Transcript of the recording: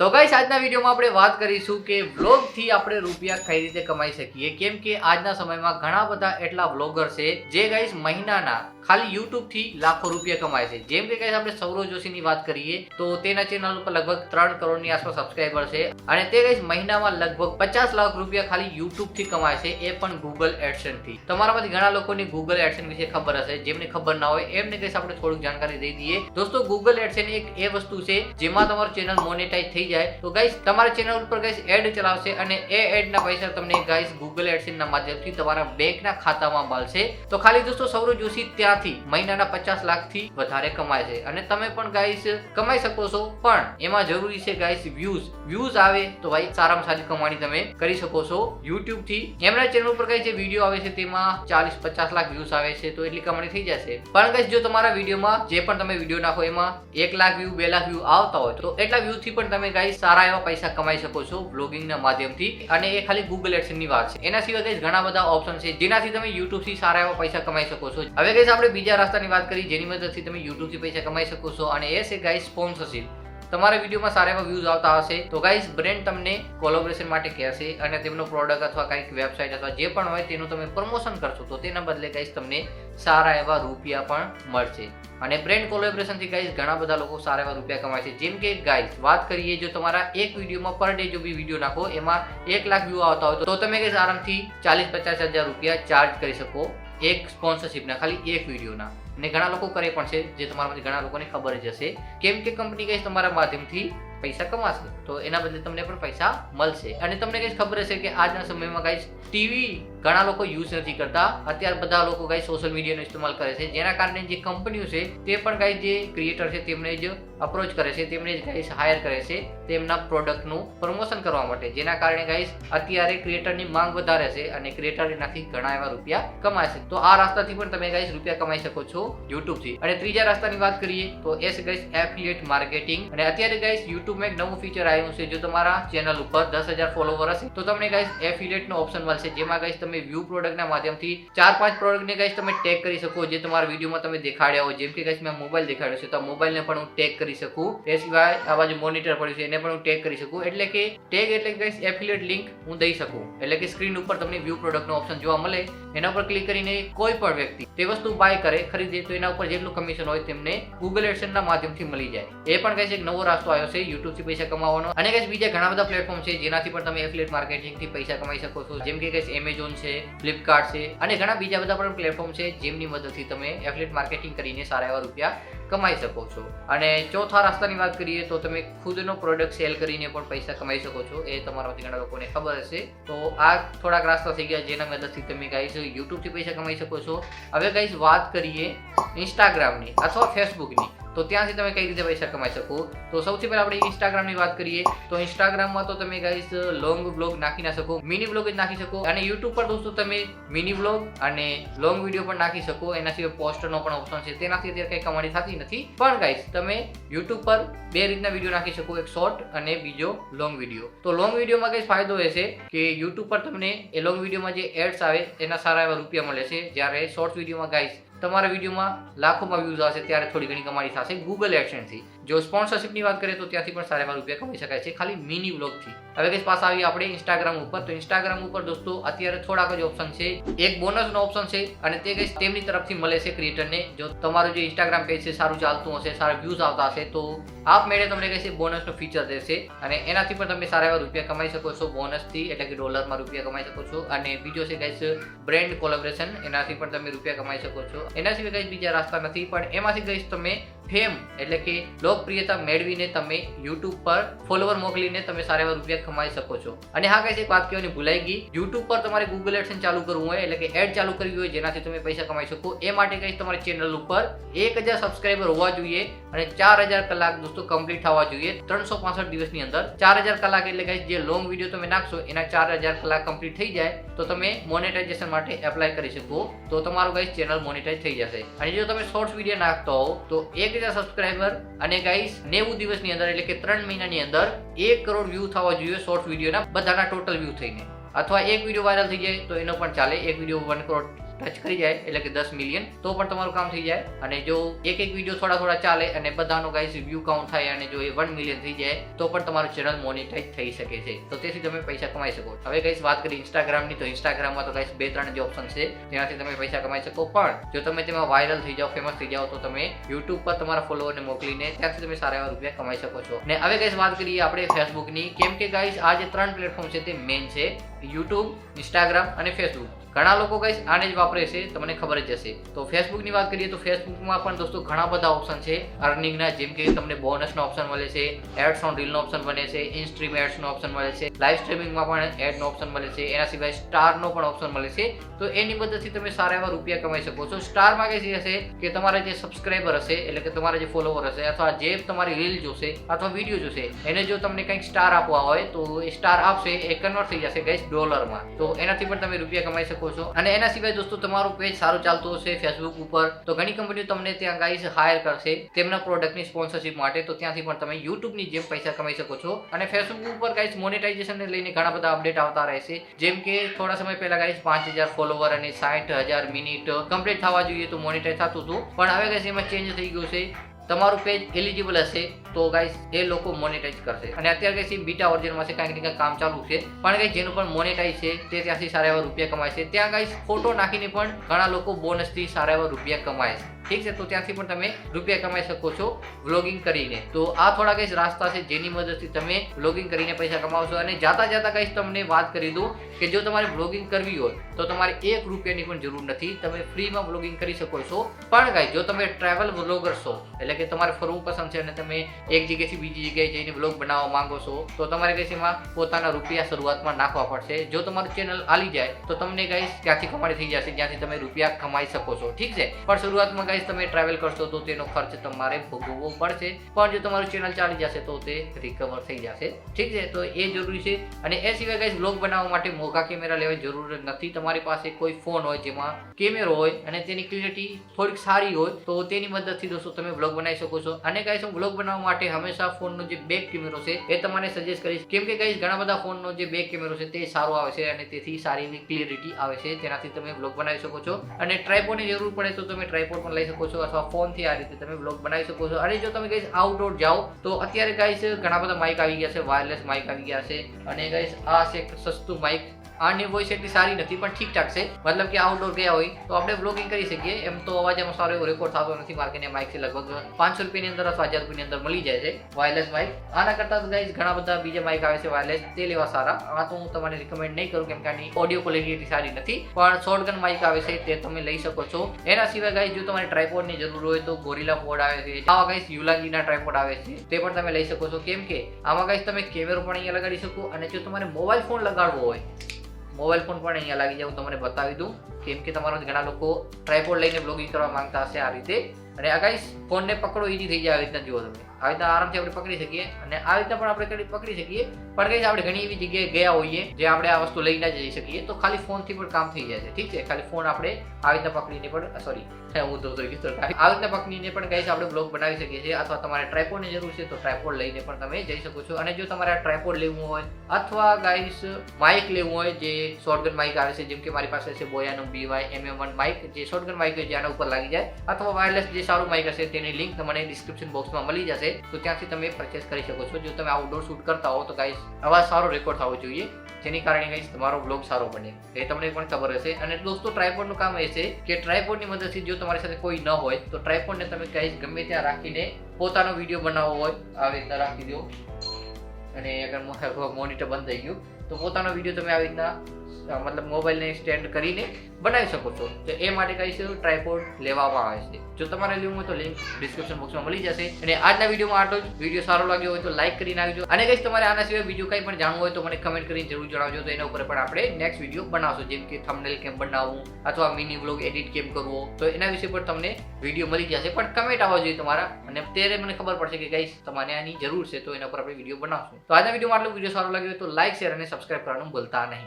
તો ગાઈસ આજના વિડીયોમાં આપણે વાત કરીશું કે વ્લોગથી આપણે રૂપિયા કઈ રીતે કમાઈ શકીએ? કેમ કે આજના સમયમાં ઘણા બધા એટલા વ્લોગર છે જે ગાઈસ મહિનાના ખાલી યુટ્યુબથી લાખો રૂપિયા કમાય છે. જેમ કે ગાઈસ આપણે સૌરવ જોશીની વાત કરીએ, તો તેના ચેનલ ઉપર લગભગ ત્રણ કરોડની આસપાસ સબસ્ક્રાઈબર છે અને તે ગાઈસ મહિનામાં લગભગ પચાસ લાખ રૂપિયા ખાલી યુટ્યુબથી કમાય છે, એ પણ ગૂગલ એડસનથી તમારામાંથી ઘણા લોકોની ગૂગલ એડસન વિશે ખબર હશે, જેમને ખબર ના હોય, એમને ગાઈસ આપણે થોડુંક જાણકારી દઈ દઈએ. દોસ્તો ગૂગલ એડસન એક એ વસ્તુ છે જેમાં તમારું ચેનલ મોનેટાઈઝ થઈ જાય. તો ગાઈસ તમારા ચેનલ ઉપર ગાઈસ એડ ચલાવશે અને એ એડના પૈસા તમને ગાઈસ ગૂગલ એડસન ના માધ્યમથી તમારા બેંકના ખાતામાં મળશે. તો ખાલી દોસ્તો સૌરવ જોશી ત્યાંથી મહિનાના પચાસ લાખથી વધારે કમાય છે. અને તમે પણ ગાઈસ કમાઈ શકો છો. પણ એમાં જરૂરી છે ગાઈસ વ્યૂઝ વ્યૂઝ આવે તો ભાઈ સારામાં સારી કમાણી તમે કરી શકો છો. યુટ્યુબથી એમના ચેનલ ઉપર કઈ જે વીડિયો આવે છે તેમાં ચાલીસ, પચાસ લાખ વ્યૂઝ આવે છે. તો એટલી કમાણી થઈ જશે. પણ ગાઈસ જો તમારા વિડીયોમાં જે પણ તમે વીડિયો નાખો, એમાં એક લાખ વ્યૂ બે લાખ વ્યૂ આવતા હોય, તો એટલા વ્યૂથી પણ તમે ગાઈસ સારા એવા પૈસા કમાઈ શકો છો બ્લોગિંગના માધ્યમથી અને એ ખાલી ગૂગલ એડસનની વાત છે. એના સિવાય ગાઈસ ઘણા બધા ઓપ્શન છે જેનાથી તમે યુટ્યુબથી સારા એવા પૈસા કમાઈ શકો છો. હવે ગાઈસ આપણે બીજા રસ્તાની વાત કરી. જેની મદદથી તમે યુટ્યુબથી પૈસા કમાઈ શકો છો અને એ છે ગાઈસ સ્પોન્સરશિપ તમારા વિડીયોમાં સારા એવા વ્યૂઝ આવતા હશે. તો ગાઈઝ બ્રેન્ડ તમને કોલોબરેશન માટે કહેશે અને તેમનો પ્રોડક્ટ અથવા કંઈક વેબસાઇટ અથવા જે પણ હોય તેનું તમે પ્રમોશન કરશો, તો તેના બદલે ગાઈઝ તમને સારા એવા રૂપિયા પણ મળશે. અને બ્રેન્ડ કોલેબરેશનથી ગાઈઝ ઘણા બધા લોકો સારા એવા રૂપિયા કમાય છે. જેમ કે ગાઈઝ વાત કરીએ જો તમારા એક વિડીયોમાં પર ડે જો બી વીડિયો નાખો, એમાં એક લાખ વ્યૂ આવતા હોય તો તમે ગાઈસ આરામથી ચાલીસ પચાસ હજાર રૂપિયા ચાર્જ કરી શકો એક સ્પોન્સરશિપના ખાલી એક વિડીયોના અને ઘણા લોકો કરે પણ છે, જે તમારામાંથી ઘણા લોકોને ખબર જ હશે. કેમ કે કંપની કંઈ તમારા માધ્યમથી પૈસા કમાશે. તો એના બદલે તમને પણ પૈસા મળશે. અને તમને કઈ ખબર હશે કે આજના સમયમાં કંઈ ટીવી ઘણા લોકો યુઝ નથી કરતા. અત્યારે બધા લોકો કઈ સોશિયલ મીડિયાનો ઇસ્તેમાલ કરે છે. જેના કારણે જે કંપનીઓ છે, તે પણ કઈ જે ક્રિએટર છે, તેમને જ અપ્રોચ કરે છે, તેમને જ ગાઈસ હાયર કરે છે તેમના પ્રોડક્ટનું પ્રમોશન કરવા માટે. જેના કારણે ગાઈસ અત્યારે ક્રિએટરની માંગ વધારે છે અને ક્રિએટર એનાથી ઘણા એવા રૂપિયા કમાય છે. તો આ રસ્તાથી પણ તમે ગાઈસ રૂપિયા કમાઈ શકો છો યુટ્યુબથી અને ત્રીજા રસ્તાની વાત કરીએ તો એ છે ગાઈસ એફિલિયેટ માર્કેટિંગ અને અત્યારે ગાઈસ યુટ્યુબમાં એક નવું ફીચર આવ્યું છે. જો તમારા ચેનલ ઉપર દસ હજાર ફોલોવર હશે, તો તમને ગાઈસ એફિલિયેટનો ઓપ્શન મળશે. જેમાં ગાઈસ તમે વ્યૂ પ્રોડક્ટના માધ્યમથી ચાર પાંચ પ્રોડક્ટને કહીશ તમે ટેગ કરી શકો, જે તમારા વિડીયોમાં તમે દેખાડ્યા હોય. જેમ કે કહીશ મેં મોબાઈલ દેખાડ્યો છે, તો મોબાઈલને પણ હું ટેગ કરી શકું. એ સિવાય આ બાજુ મોનિટર પડ્યું છે, એને પણ હું ટેગ કરી શકું. એટલે કે ટેગ એટલે ગાઈસ એફિલિએટ લિંક હું દઈ શકું. એટલે કે સ્ક્રીન ઉપર તમને વ્યૂ પ્રોડક્ટનો ઓપ્શન જોવા મળે. એના પર ક્લિક કરીને કોઈ પણ વ્યક્તિ તે વસ્તુ બાય કરે, ખરીદે, તો એના ઉપર જેટલું કમિશન હોય તેમને ગૂગલ એડસનના માધ્યમથી મળી જાય. એ પણ ગાઈસ એક નવો રાસ્તો આવ્યો છે યુટ્યુબથી પૈસા કમાવાનો. અને કહીશ બીજા ઘણા બધા પ્લેટફોર્મ છે, જેનાથી પણ તમે એફિલિએટ માર્કેટિંગથી પૈસા કમાઈ શકો છો. જેમ કે કહીશ એમેઝોન છે ફ્લિપકાર્ટ છે અને ઘણા બીજા બધા પણ પ્લેટફોર્મ છે જેમની મદદથી તમે એફલેટ માર્કેટિંગ કરીને સારા એવા રૂપિયા કમાઈ શકો છો. અને ચોથા રસ્તાની વાત કરીએ તો તમે ખુદનો પ્રોડક્ટ સેલ કરીને પણ પૈસા કમાઈ શકો છો. એ તમારામાંથી ઘણા લોકોને ખબર હશે. તો આ થોડાક રસ્તા થઈ ગયા જેના મદદથી તમે ગાઈસ યુટ્યુબથી પૈસા કમાઈ શકો છો. હવે ગાઈસ વાત કરીએ ઇન્સ્ટાગ્રામની અથવા ફેસબુકની તો ત્યાંથી તમે કઈ રીતે પૈસા કમાઈ શકો? તો સૌથી પહેલા આપણે ઇન્સ્ટાગ્રામની વાત કરીએ, તો ઇન્સ્ટાગ્રામમાં તો તમે ગાઈસ લોંગ બ્લોગ નાખી ના શકો મિની બ્લોગ જ નાખી શકો અને યુટ્યુબ પર દોસ્તો તમે મિની બ્લોગ અને લોંગ વીડિયો પણ નાખી શકો. એના સિવાય પોસ્ટરનો પણ ઓપ્શન છે. તેનાથી અત્યારે કંઈ કમાણી થતી નથી. પણ ગાઈસ તમે યુટ્યુબ પર બે રીતના વીડિયો નાખી શકો, એક શોર્ટ અને બીજો લોંગ વીડિયો તો લોંગ વિડીયોમાં કંઈ ફાયદો એ છે કે યુટ્યુબ પર તમને એ લોંગ વિડીયોમાં જે એડ્સ આવે, એના સારા એવા રૂપિયા મળે છે. જ્યારે શોર્ટ વિડીયોમાં ગાઈસ તમારા વિડીયોમાં લાખોમાં વ્યૂઝ આવશે ત્યારે થોડી ઘણી કમાણી થશે. ગૂગલ એડસેન્સથી જો સ્પોન્સરશિપની વાત કરીએ તો ત્યાંથી પણ સારા એવા રૂપિયા કમાઈ શકાય છે. ખાલી મિની બ્લોગથી હવે કઈ પાસ આવી આપણે ઇન્સ્ટાગ્રામ ઉપર. તો ઇન્સ્ટાગ્રામ ઉપર દોસ્તો, અત્યારે થોડાક જ ઓપ્શન છે. એક બોનસનો ઓપ્શન છે અને તે કઈ તેમની તરફથી મળે છે ક્રિએટરને જો તમારું જે ઇન્સ્ટાગ્રામ પેજ છે, સારું ચાલતું હશે, સારા વ્યૂઝ આવતા હશે, તો આપ મેળે તમને કહે છે બોનસનો ફીચર દેશે. અને એનાથી પણ તમે સારા એવા રૂપિયા કમાઈ શકો છો બોનસથી એટલે કે ડોલરમાં રૂપિયા કમાઈ શકો છો. અને બીજો છે ગાઈસ બ્રેન્ડ કોલેબરેશન એનાથી પણ તમે રૂપિયા કમાઈ શકો છો. એના સિવાય કઈ બીજા રસ્તા નથી. પણ એમાંથી કહીશ તમે ફેમ એટલે કે લોકપ્રિયતા મેળવીને તમે યુટ્યુબ પર ફોલોવર મોકલીને તમે સારા એવા રૂપિયા કમાઈ શકો છો. અને હા કઈ એક વાત કહેવાની ભૂલાઈ ગઈ. યુટ્યુબ પર તમારે ગૂગલ એડસન ચાલુ કરવું હોય એટલે કે એડ ચાલુ કરવી હોય જેનાથી તમે પૈસા કમાઈ શકો. એ માટે કહીશ તમારી ચેનલ ઉપર એક હજાર સબસ્ક્રાઈબર હોવા જોઈએ અને ચાર હજાર કલાક દોસ્તો કમ્પ્લીટ થવા જોઈએ. ત્રણસો પાસઠ દિવસની અંદર ચાર હજાર કલાક એટલે કહીશ જે લોંગ વીડિયો તમે નાખશો, એના ચાર હજાર કલાક કમ્પ્લીટ થઈ જાય, તો તમે મોનેટાઇઝેશન માટે એપ્લાય કરી શકો. તો તમારું કઈ ચેનલ મોનેટાઇઝ થઈ જશે. અને જો તમે શોર્ટ્સ વીડિયો નાખતો હોવ, તો એક સબસ્ક્રાઈબર અને ગાઈસ નેવું દિવસની અંદર, એટલે કે ત્રણ મહિનાની અંદર, એક કરોડ વ્યૂ થવા જોઈએ શોર્ટ વિડીયોના બધાના ટોટલ વ્યૂ થઈને. અથવા એક વીડિયો વાયરલ થઈ જાય તો એનો પણ ચાલે. એક વીડિયો વન કરોડ ટચ કરી જાય, એટલે કે દસ મિલિયન તો પણ તમારું કામ થઈ જાય. અને જો એક એક વીડિયો થોડા થોડા ચાલે અને બધાનો ગાઈસ વ્યૂ કાઉન્ટ થાય અને જો એ વન મિલિયન થઈ જાય, તો પણ તમારું ચેનલ મોનિટાઈઝ થઈ શકે છે. તો તેથી તમે પૈસા કમાઈ શકો. હવે ગાઈસ વાત કરી ઇન્સ્ટાગ્રામની તો ઇન્સ્ટાગ્રામમાં તો ગાઈસ બે ત્રણ જે ઓપ્શન છે, તેનાથી તમે પૈસા કમાઈ શકો. પણ જો તમે તેમાં વાયરલ થઈ જાઓ ફેમસ થઈ જાઓ, તો તમે યુટ્યુબ પર તમારા ફોલોઅરને મોકલીને ત્યાંથી તમે સારા એવા રૂપિયા કમાઈ શકો છો. ને હવે ગાઈસ વાત કરીએ આપણે ફેસબુકની કેમ કે ગાઈસ આ જે ત્રણ પ્લેટફોર્મ છે, તે મેઇન છે. યુટ્યુબ, ઇન્સ્ટાગ્રામ અને ફેસબુક. ઘણા લોકો ગાઈસ આને જ વાપરે છે, તમને ખબર જ હશે. તો ફેસબુકની વાત કરીએ તો ફેસબુકમાં પણ દોસ્તો ઘણા બધા ઓપ્શન છે. અર્નિંગના જેમ કે તમને બોનસનો ઓપ્શન મળે છે એડ્સ ઓન રીલનો ઓપ્શન બને છે ઇનસ્ટ્રીમ એડ્સનો ઓપ્શન મળે છે લાઈવ સ્ટ્રીમિંગમાં પણ એડનો ઓપ્શન મળે છે, એના સિવાય સ્ટારનો પણ ઓપ્શન મળે છે. તો એની મદદથી તમે સારા એવા રૂપિયા કમાઈ શકો છો. સ્ટારમાં જે હશે કે તમારા જે સબસ્ક્રાઈબર હશે, એટલે કે તમારા જે ફોલોવર હશે, અથવા જે તમારી રીલ જોશે, અથવા વીડિયો જોશે, એને જો તમને કંઈક સ્ટાર આપવા હોય, તો એ સ્ટાર આપશે, એ કન્વર્ટ થઈ જશે ગઈશ ડોલરમાં તો એનાથી પણ તમે રૂપિયા કમાઈ શકો છો. અને એના સિવાય દોસ્તો, તમારું પેજ સારું ચાલતું હશે ફેસબુક ઉપર, તો ઘણી કંપનીઓ તમને ત્યાં ગાઈસ હાયર કરશે તેમના પ્રોડક્ટની સ્પોન્સરશિપ માટે. તો ત્યાંથી પણ તમે યુટ્યુબની જેમ પૈસા કમાઈ શકો છો. અને ફેસબુક ઉપર ગાઈસ મોનેટાઇઝેશનને લઈને ઘણા બધા અપડેટ આવતા રહેશે. જેમ કે થોડા સમય પહેલા ગાઈસ પાંચ હજાર ફોલોવર અને સાઠ હજાર મિનિટ કમ્પ્લીટ થવા જોઈએ તો મોનેટાઇઝ થતું હતું. પણ હવે ગાઈસ એમાં ચેન્જ થઈ ગયું છે. તમારું પેજ એલિજિબલ હશે, તો ગાઈસ એ લોકો મોનેટાઈઝ કરશે. અને અત્યારે સી બીટા ઓર્જન છે કાંઈક ને કાંઈક કામ ચાલુ છે. પણ કઈ જેનું પણ મોનેટાઈઝ છે, તે ત્યાંથી સારા એવા રૂપિયા કમાય છે. ત્યાં ગાઈસ ફોટો નાખીને પણ ઘણા લોકો બોનસથી સારા એવા રૂપિયા કમાય છે. ઠીક છે, તો ત્યાંથી પણ તમે રૂપિયા કમાઈ શકો છો વ્લોગિંગ કરીને. તો આ થોડા કઈ રાસ્તા છે જેની મદદથી તમે વ્લોગિંગ કરીને પૈસા કમાવશો. અને જાતા જાતા કઈ તમને વાત કરી દઉં કે જો તમારે વ્લોગિંગ કરવી હોય, તો તમારે એક રૂપિયાની પણ જરૂર નથી. તમે ફ્રીમાં વ્લોગિંગ કરી શકો છો. પણ ગાઈ જો તમે ટ્રાવેલ વ્લોગર છો, એટલે કે તમારે ફરવું પસંદ છે અને તમે એક જગ્યાએથી બીજી જગ્યાએ જઈને વ્લોગ બનાવવા માંગો છો, તો તમારે કઈ એમાં પોતાના રૂપિયા શરૂઆતમાં નાખવા પડશે. જો તમારું ચેનલ આલી જાય, તો તમને ગાઈસ ત્યાંથી કમાણી થઈ જશે, જ્યાંથી તમે રૂપિયા કમાઈ શકો છો. ઠીક છે? પણ શરૂઆતમાં ગાઈસ, તમે ટ્રાવેલ કરશો તો તેનો ખર્ચ તમારે ભોગવવો પડશે. પણ જો તમારું ચેનલ ચાલી જશે તો તે રિકવર થઈ જશે. ઠીક છે? તો એ જરૂરી છે. અને એ સિવાય ગાઈઝ બ્લોગ બનાવવા માટે મોઘા કેમેરા લેવાની જરૂર નથી. તમારી પાસે કોઈ ફોન હોય જેમાં કેમેરો હોય અને તેની ક્લિયરિટી થોડીક સારી હોય, તો તેની મદદથી દોસ્તો તમે બ્લોગ બનાવી શકો છો. અને ગાઈઝ હું બ્લોગ બનાવવા માટે હંમેશા ફોનનો જે બેક કેમેરો છે, એ તમને સજેસ્ટ કરીશ. કેમ કે ગાઈઝ ઘણા બધા ફોનનો જે બેક કેમેરો છે, તે સારો આવે છે અને તેથી સારી એવી ક્લિયરિટી આવે છે. તેનાથી તમે બ્લોગ બનાવી શકો છો. અને ટ્રાયપોડની જરૂર પડે તો તમે ટ્રાયપોડ પણ લઈ શકો છો અથવા ફોનથી આ રીતે તમે બ્લોગ બનાવી શકો છો. અને જો તમે ગાઈસ આઉટડોર જાઓ, તો અત્યારે ગાઈસ ઘણા બધા માઇક આવી ગયા છે વાયરલેસ માઇક આવી ગયા છે. અને ગાઈસ આ છે એક સસ્તું માઇક આની વોઇસ એટલી સારી નથી, પણ ઠીકઠાક છે. મતલબ કે આઉટડોર ગયા હોય, તો આપણે બ્લોગિંગ કરી શકીએ. એમ તો અવાજ એમાં સારો એવો રેકોર્ડ થતો નથી માર્કે માઇક છે લગભગ પાંચસો રૂપિયાની અંદર અથવા હજાર રૂપિયાની અંદર મળી જાય છે વાયરલેસ માઇક આના કરતાં ગાઈઝ ઘણા બધા બીજા માઇક આવે છે વાયરલેસ તે લેવા સારા. આ તો હું તમને રિકમેન્ડ નહીં કરું, કેમ કે આની ઓડિયો ક્વોલિટી એટલી સારી નથી. પણ શોર્ટગન માઇક આવે છે, તે તમે લઈ શકો છો. એના સિવાય ગાઈઝ જો તમારે ટ્રાયપોડની જરૂર હોય તો ગોરીલા બોર્ડ આવે છે, આવા ગાઈઝ યુલાગીના ટ્રાયપોડ આવે છે, તે પણ તમે લઈ શકો છો. કેમ કે આમાં ગાઈઝ તમે કેમેરો પણ અહીંયા લગાડી શકો અને જો તમારે મોબાઈલ ફોન લગાડવો હોય મોબાઈલ ફોન પણ અહીંયા લાગી જાય, હું તમને બતાવી દઉં. કેમ કે તમારા ઘણા લોકો ટ્રાયપોડ લઈને બ્લોગિંગ કરવા માંગતા હશે આ રીતે. અને આ ગાઈસ ફોનને પકડો ઈઝી થઈ જાય આવી રીતના જુઓ તમે. આવી રીતના આરામથી આપણે પકડી શકીએ અને આ રીતના પણ આપણે પકડી શકીએ. પણ કઈ આપણે ઘણી એવી જગ્યાએ ગયા હોઈએ જે આપણે આ વસ્તુ લઈને જઈ શકીએ. તો ખાલી ફોનથી પણ કામ થઈ જાય છે. ઠીક છે? ખાલી ફોન આપણે આવી રીતના પકડીને પણ સોરી હું તો આવી રીતના પકડીને પણ કઈ આપણે બ્લોગ બનાવી શકીએ છીએ અથવા તમારે ટ્રાયપોડની જરૂર છે, તો ટ્રાયપોડ લઈને પણ તમે જઈ શકો છો. અને જો તમારે ટ્રાયપોર્ડ લેવું હોય અથવા ગાઈસ માઇક લેવું હોય જે શોર્ટગન માઇક આવે છે, જેમ કે મારી પાસે છે બોયાનો બીવાય એમ એમ વન માઇક જે શોર્ટગન માઇક જે આના ઉપર લાગી જાય. અથવા વાયરલેસ જે સારું માઇક હશે, તેની લિંક તમને ડિસ્ક્રિપ્શન બોક્સમાં મળી જશે. તો ત્યાંથી તમે પરચેસ કરી શકો છો. જો તમે આઉટડોર શૂટ કરતા હો તો ગાઈસ અવાજ સારો રેકોર્ડ થવો જોઈએ, જેની કારણે ગાઈસ તમારો બ્લોગ સારો બને. એ તમને પણ ખબર હશે. અને દોસ્તો ટ્રાયપોડનું કામ એ છે કે ટ્રાયપોડની મદદથી જો તમારી સાથે કોઈ ન હોય, તો ટ્રાયપોડને તમે ગાઈસ ગમે ત્યાં રાખીને પોતાનો વીડિયો બનાવવો હોય આવી રીતના રાખી દો. અને અગર મોનિટર બંધ થઈ ગયું તો પોતાનો વીડિયો તમે આવી રીતના મતલબ મોબાઈલને સ્ટેન્ડ કરીને બનાવી શકો છો. તો એ માટે કહીશું ટ્રાયપોડ લેવામાં આવે છે. જો તમારે લેવું હોય તો લિંક ડિસ્ક્રિપ્શન બોક્સમાં મળી જશે. અને આજના વિડીયોમાં આટલો જ. વીડિયો સારો લાગ્યો હોય તો લાઇક કરી નાખજો અને કહીશ તમારે આના સિવાય બીજું કંઈ પણ જાણવું હોય તો મને કમેન્ટ કરીને જરૂર જણાવજો. તો એના ઉપર પણ આપણે નેક્સ્ટ વીડિયો બનાવશું. જેમ કે થંબનેલ કેમ બનાવવું અથવા મિની વ્લોગ એડિટ કેમ કરવો. તો એના વિશે પણ તમને વીડિયો મળી જશે. પણ કમેન્ટ આવવા જોઈએ તમારા. અને ત્યારે મને ખબર પડશે કે ગાઈસ તમારે આની જરૂર છે. તો એના પર આપણે વીડિયો બનાવશું. તો આજના વિડીયોમાં આટલો. વીડિયો સારો લાગ્યો તો લાઇક શેર અને સબસ્ક્રાઇબ કરવાનું ભૂલતા નહીં.